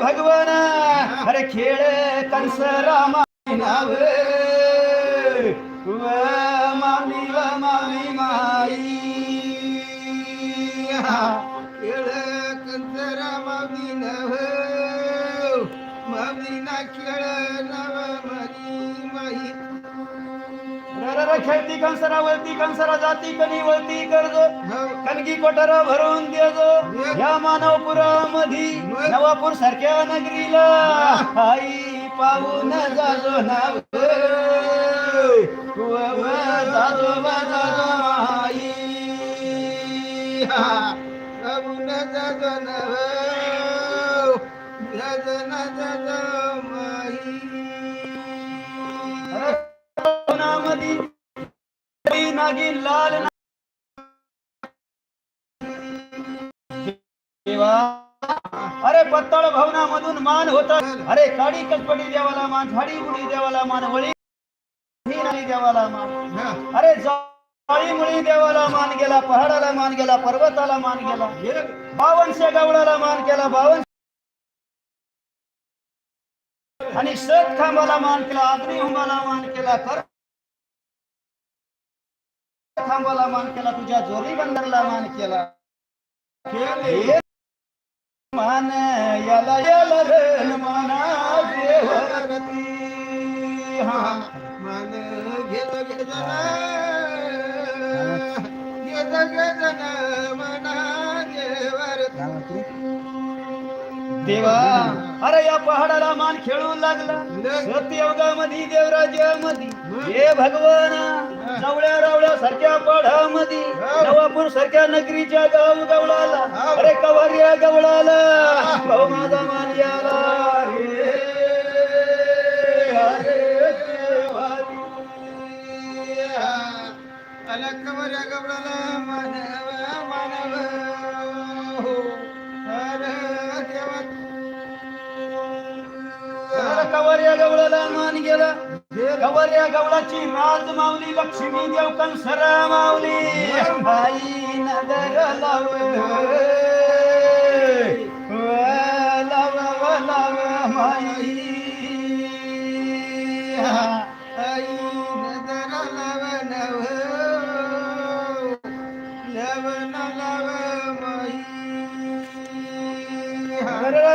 भगवान अरे खेळ कंस रामा नाव. व माऊली व माऊली माई. खेळ कंसरा मावली नव. मावली ना खेळ नव मरी माई खेळती कंसरा वळती कंसरा जाती कनी वळती करजो. कलगी कोठार भरून देजो. या मानवपुरामधी नवापूर सारख्या नगरीला. आई पाहून जाजो नाव. व व जाजो व जाजो आई. प्रभून जगन जगन माई. नागी लाल देवा. अरे पत्तळ भवनामधून मान होता. अरे काडी कसपटी देवाला मान झाडी मुडी देवाला मान वळी देवाला मान. अरे जाळी मुळी देवाला मान गेला पहाडाला मान गेला पर्वताला मान गेला. बावनशे गवळाला मान केला बावन आणि सत खांबाला मान केला अग्निहुंबाला मान केला कर खांबाला मान केला तुझ्या जोरी बंदरला मान केला. मान याला याला रण माना देवरती. हा. मन घेत घेजन घेत घेजन मना देवर देवा अरे या पहाडाला मान खेळू लागला. सत्ययुगामध्ये देवराज्यामध्ये हे भगवान जवळ्या रावळ्या सारख्या पहाडामध्ये नवापूर सारख्या नगरीच्या गाव गवळाला. अरे कवार्या गवळाला गवळाला मान गेला. कवार्या गवळाची राज मावली लक्ष्मी देव कंसर मावली आई नगर लाव लाव लाव माई आई नजर लवनव लवन लव माई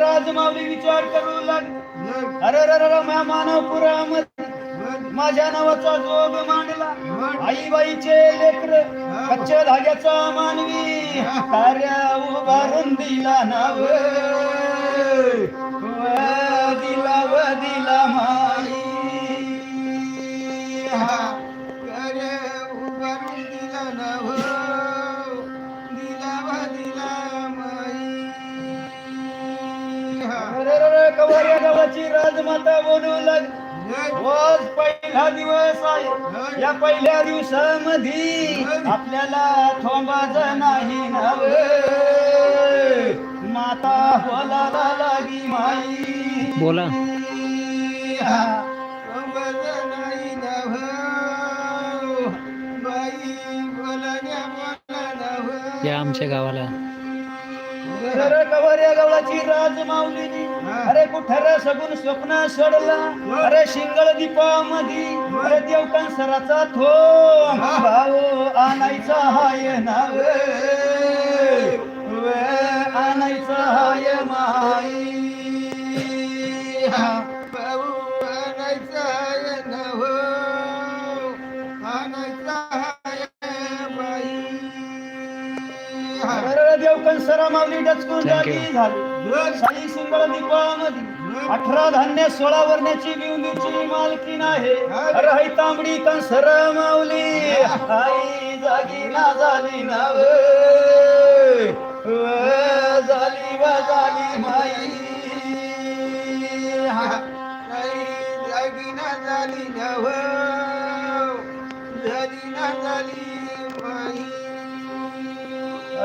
राजमावली विचार करू लागली अरे अरे अरे म्या मानवपुरामध्ये माझ्या नावाचा जोग मांडला. आई बाईचे लेकर कच्च्या धाग्याचा मानवी कार्या उभारून दिला नाव. गावाची राजमाता बोलू लाग. रोज पहिला दिवस आहे. या पहिल्या दिवसामध्ये आपल्याला थांबायचं नाही नव. माता बोलायला लागी माई. बोला. अंबज नाही नव. बाई बोलण्या बोला नव. या आमच्या गावाला. अरे कवाऱ्या गावाची राज माऊलीनी अरे कुठे रे सगुन स्वप्न सोडला? अरे शिंगळ दीपामधी अरे देव कंसराचा थो भाऊ आणायचा हाय नाव. व आणायचा हाय माई. भाऊ आणायचा आहे नव. आणायचा आहे बाई अरे देव कंसरा माऊली डचकून. जागी झाली. साई शिंगळ दीपामध्ये अठरा धान्य सोळा वर्ण्याची बिवलीची मालकीन आहे अरे हाय तांबडी कंसरा माऊली. आई जागी ना झाली व झाली व झाली माई.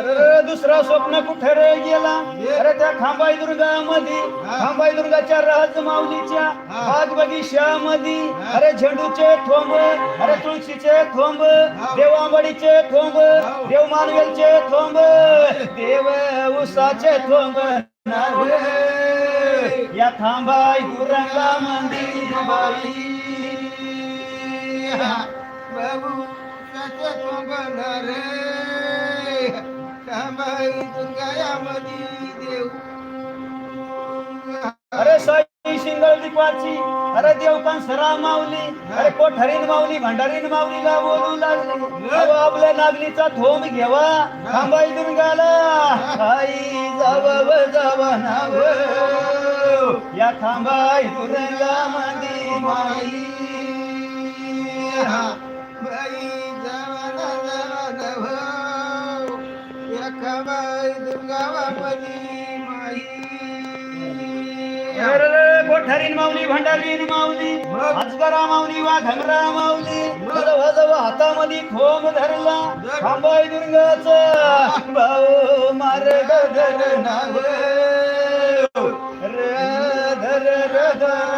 दुसरा स्वप्न कुठे रे गेला? अरे त्या खांबाई दुर्गामध्ये खांबाई दुर्गाच्या राज माऊलीच्या बाग बगिशामध्ये अरे झेंडूचे थोंब अरे तुळशीचे थोंब देवांबडीचे थोंब देव मानवेलचे थोंब देव उसाचे थोंब. या थांबाई दुरंगा मंदिर बाई. बाबू सोंगण रे कामाई दुर्गायामधी देऊ अरे साई शिंगल दीपाची अरे देवकान सरा माऊली अरे कोठरीन माऊली भंडारीन माऊलीला बोलू लागले. अहो, आपल्या नागलीचा थोम घेवा थांबाई दुर्गाला आई जाव जाव नाव. या थांबाई दुर्गा मंदी माई कोठारीन माऊली भंडारीन माऊली अजगरा माऊली वाघंगरा माऊली जव हातामध्ये खोम धरला. थांबाय दुर्गाच भाऊ मार धर नाव र धर र धर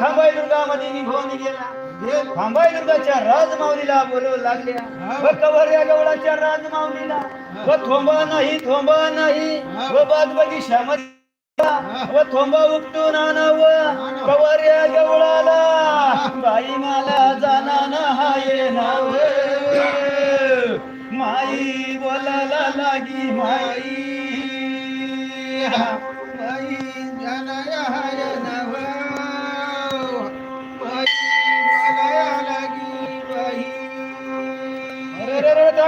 मावल्या होत्या खांबाई दुर्गा मध्ये निघून गेला. खांबाई दुर्गाच्या राजमाऊलीला बोलवू लागल्या. व कवऱ्या गवळाच्या राजमाऊलीला? व थोंबा नाही थोंबा नाही. व बाग बगीशामध्ये व थोंबा उपटून आणाव. कवऱ्या गवळाला. बाई मला जाना ना हाय नाव. माई बोलायला लागी माई.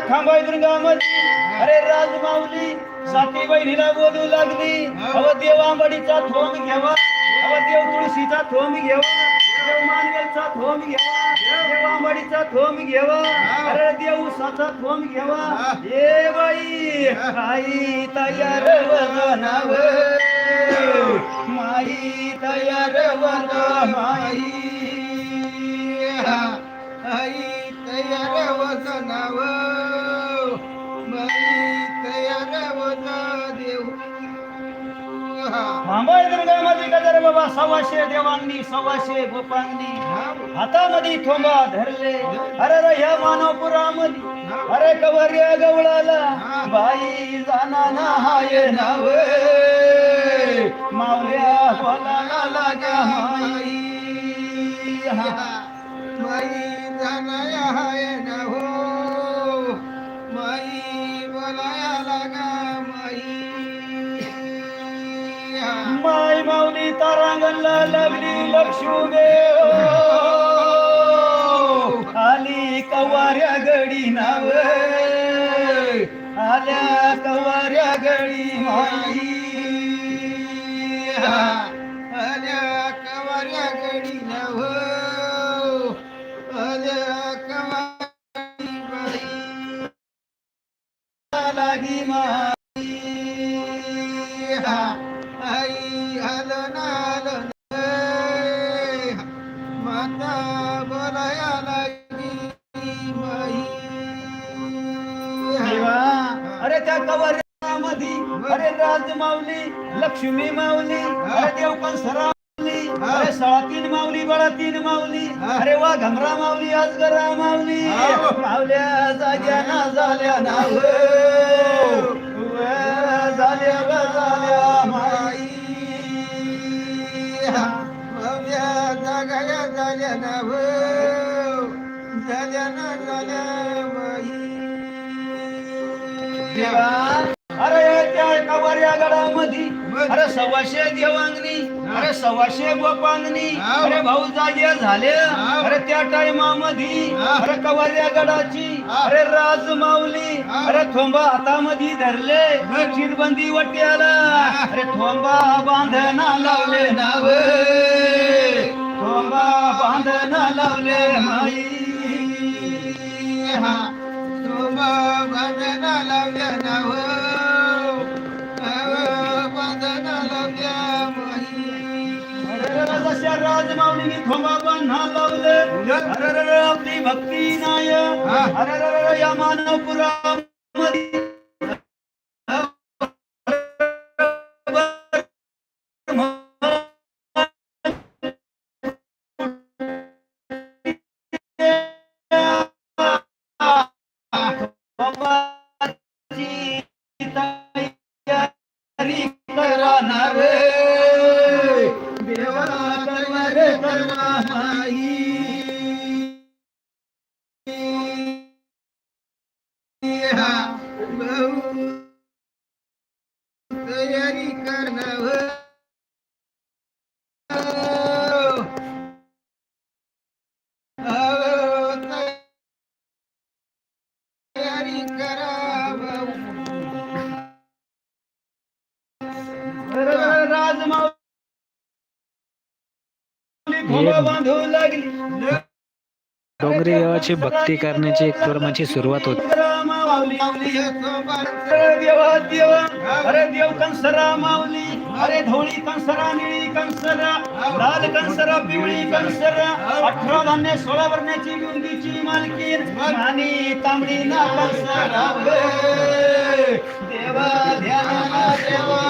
खांबाई दुर्गामध्ये अरे राजमाऊली साती बहिणीला बोलू लागली. अव देवांबडीचा थोम घ्यावा. अव देव तुळशीचा थोम घ्यावा. देव मानवेलचा थोम घ्यावा. देवांबडीचा थोम घ्यावा. अरे देव उसाचा थोम घ्यावा. ए बाई आई तयार वदनाव माई तयार वद माई आई तयार वज नाव दुर्गा माझी गजर बाबा सव्वाशे देवांनी सव्वाशे गोपांनी. हातामध्ये थोंबा धरले. अरे रे ह्या मानवपुरामध्ये. अरे कवर्या गवळाला बाई जाना ना हाय नाव. मावल्या बोलाला लागा बाई जाना जाणाया हाय माई बोलाया माई माय माऊली तारांगणला लागली लक्ष्मीदेव. आली कवाऱ्या गडी नाव. आल्या कवाऱ्या गडी माई. कवाऱ्या मध्ये अरे राज माऊली लक्ष्मी माऊली अरे देवपण सरा माऊली अरे सळा तीन माऊली बळा तीन माऊली अरे वा घमरा माऊली अजगरा माऊली माऊल्या जाग्या ना झाल्या ना झाल्या व झाल्या माई. भव्या जागाया झाल्या ना झाल्या ना झाल्या अरे त्या कवाऱ्या गडामध्ये अरे सव्वाशे देवांगणी अरे सव्वाशे गोपांगणी. अरे भाऊ जागे झाले. अरे त्या टायमामध्ये अरे कवाऱ्या गडाची अरे राज माऊली अरे थोंबा हातामध्ये धरले. चिरबंदी वट्याला अरे थोंबा बांधना लावले. नाव. थोंबा बांधना लावले. माई राजमाऊलीने थोबा बांधा लावले. अरे आपली भक्ती नाय. अरे या मानवपुरा बांधू लागली डोंगरी देवाची भक्ती करण्याची एक कर्माची सुरुवात होती. अरे देवा देवा अरे देव कंसरा माऊली अरे धोळी कंसरा निळी कंसरा लाल कंसरा पिवळी कंसरा अठरा धान्य सोळा वर्णाची गुंडीची मालकीन आणि तांबडी ना कंसरा देवा ध्याना देवा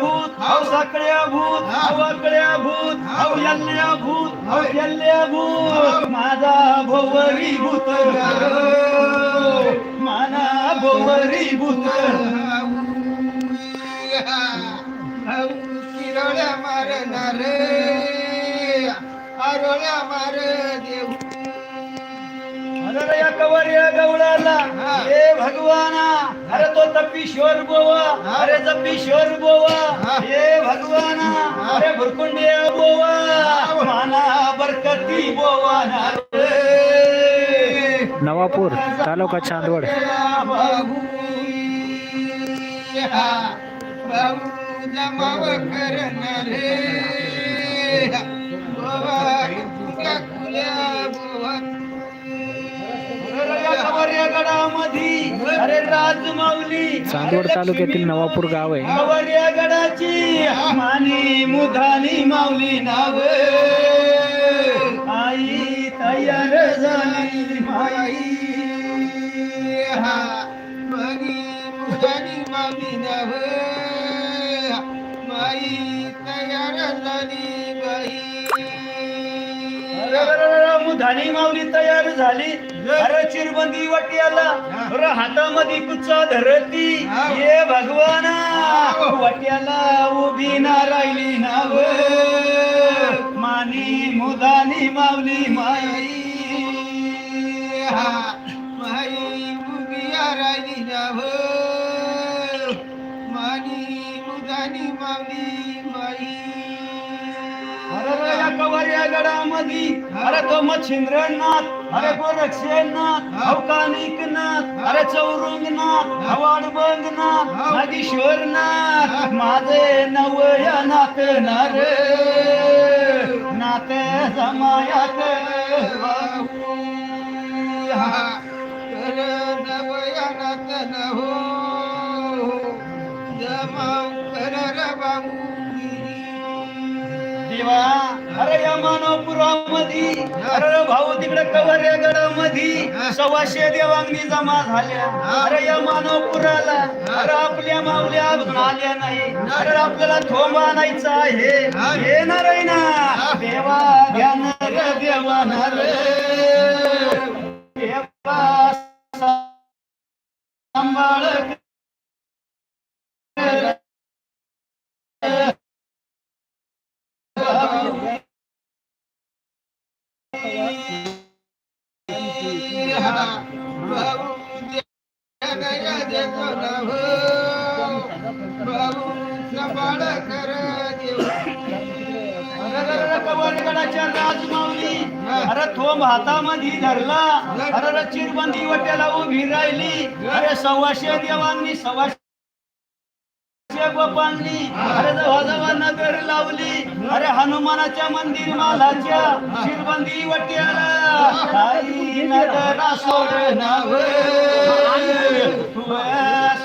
भूत. हो वाकड्या भूत. हो. यल्ल्या भूत. हो. यल्ल्या भूत. माझा भोवरी भूत माना भोवरी भूत किरोळ्या मारणार आरोळ्या मार देऊ. अरे रे या गवळाला हे. भगवाना अरे तो तप्पीश्वर बोवा अरे जप्पीश्वर बोवा हे. भगवाना अरे भुरकुंडे बोवा माना बरकती बोवा ना रे. नवापूर तालुका चांदवड. बाबू जमाव करणार. चांदवड तालुक्यातील नवापूर गाव आहे. गडाची मानी मुधानी माऊली नाव. आई तयार झाली माई. मगी मुलानी मामी नव. मुधानी माऊली तयार झाली. अरे चिरबंदी वाट्याला अरे हातामध्ये कुचा धरती. ये भगवाना वाट्याला उभी ना राहिली नाव. मानी मुधानी माऊली माई. माई मुगिया राहिली नव. रे या कवाऱ्या गडामधी. अरे तो मच्छिंद्रनाथ अरे गोरक्षनाथ अवकानिकनाथ अरे चौरंगनाथ अवाडबंगनाथ नागेश्वरनाथ माझे नवया नाथ नार नाथ समायात नवयानात नहो जमाव कर रे बाबू. देवा अरे या मानवपुरामधी. अरे रे भाऊ तिकडे कवऱ्या गडामधी. सव्वाशे देवांनी जमा झाल्या. अरे या मानवपुराला अरे आपल्या माऊल्या अजून आल्या नाही. अरे आपल्याला थोंबा आणायचा आहे. येणार आहे ना देवा ध्यान रे देवा ना रे देवा सांभाळ सांभाळ कर देऊ कवरगडाच्या अरे थोंब हातामध्ये धरला. अरे रचिरबंदी चिरबंदी वाट्याला उभी राहिली. अरे सव्वाशे देवांनी सव्वाशे गोपांनी अरे जवळ जवळ नगर लावली. अरे हनुमानाच्या मंदिर मालाच्या शिरबंदी वट्याला. आई नगरा सोड नाव सोड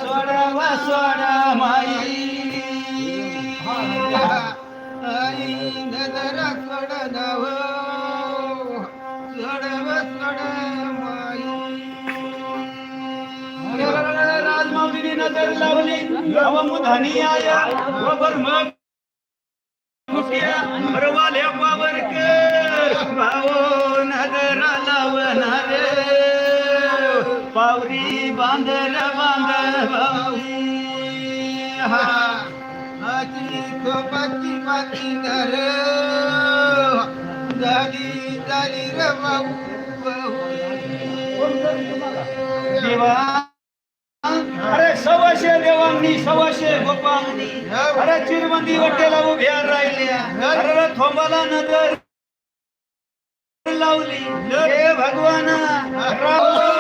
सोड नव सोडव सोड माई. राजमाऊलीने नजर लावली अव आया व बर्म कुट्या भावो नजरा लावणार पावरी बांधर बांधर भावी आजी खोपाची माती नर झाली झाली र देवा. अरे सव्वाशे देवांनी सव्वाशे गोपांनी अरे चिरबंदी वाटेला उभ्या राहिल्या. अरे थोंबाला नजर लावली. हे भगवान राम